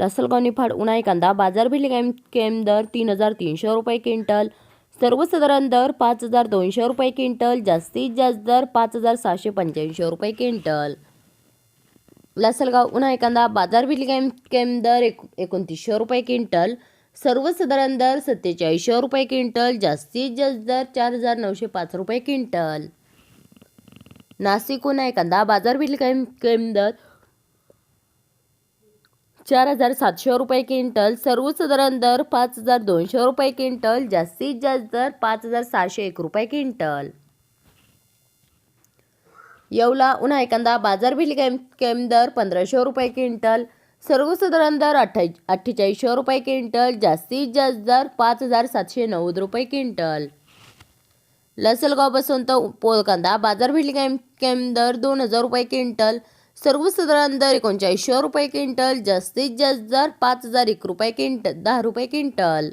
लसलगावनी फाड उन्हाळी कांदा बाजार भिली कॅम केम दर तीन हजार तीनशे रुपये क्विंटल. सर्वसाधारण दर पाच हजार दोनशे रुपये क्विंटल जास्तीत जास्त दर पाच हजार सहाशे पंच्याऐंशी रुपये क्विंटल. लासलगाव उन्हाळी कांदा बाजार भिली कॅम केम दर एक एकोणतीसशे रुपये क्विंटल. सर्वसाधारण दर सत्तेचाळीसशे रुपये क्विंटल जास्तीत जास्त दर चार हजार नऊशे पाच रुपये क्विंटल. नाशिक उन्हाळी कांदा बाजार भिली कॅम केम दर चार हजार सातशे रुपये क्विंटल सर्वसाधारण दर पाच हजार दोनशे रुपये क्विंटल जास्तीत जास्त दर पाच हजार सहाशे एक रुपये क्विंटल. येवला उन्हा कांदा बाजार भिल केम केम दर पंधराशे रुपये क्विंटल सर्वसाधारण दर अठ्ठा अठ्ठेचाळीसशे रुपये क्विंटल जास्तीत जास्त दर पाच हजार सातशे नव्वद रुपये क्विंटल. लसलगाव तर पोळ कांदा बाजार भिल केम केम दर दोन हजार रुपये क्विंटल सर्वसाधारण दर एकोणचाळीसशे रुपये क्विंटल जास्तीत जास्त दर पाच हजार एक रुपये क्विंटल दहा रुपये क्विंटल.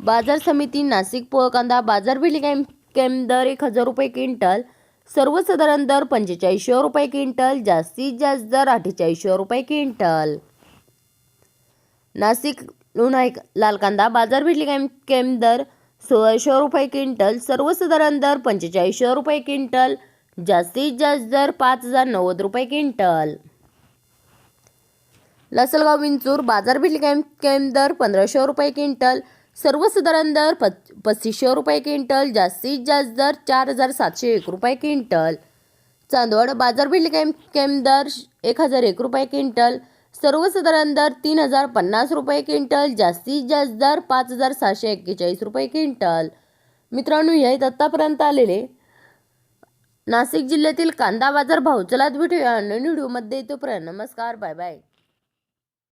बाजार समिती नाशिक पोळ कांदा बाजार भिली कॅम कॅम दर एक हजार रुपये क्विंटल सर्वसाधारण दर पंचेचाळीसशे रुपये क्विंटल जास्तीत जास्त दर अठ्ठेचाळीसशे रुपये क्विंटल. नाशिक उन्हाळी लाल कांदा बाजार भिली कॅम कॅम दर सोळाशे रुपये क्विंटल सर्वसाधारण दर पंचेचाळीसशे रुपये क्विंटल जास्तीत जास्त दर पाच हजार नव्वद रुपये क्विंटल. लसलगाव विंचूर बाजार भिल कॅम कॅम दर पंधराशे रुपये क्विंटल. सर्वसाधारण दर प पस्तीसशे रुपये क्विंटल जास्तीत जास्त दर चार हजार सातशे एक रुपये क्विंटल. चांदवड बाजार भिल कॅम कॅम दर एक हजार एक रुपये क्विंटल. सर्वसाधारण दर तीन हजार पन्नास रुपये क्विंटल जास्तीत जास्त दर पाच हजार सहाशे एक्केचाळीस रुपये क्विंटल. मित्रांनो हे आत्तापर्यंत आलेले नाशिक जिल्ह्यातील कांदा बाजार भाव चला भेटूया नवीन तोपर्यंत नमस्कार बाय बाय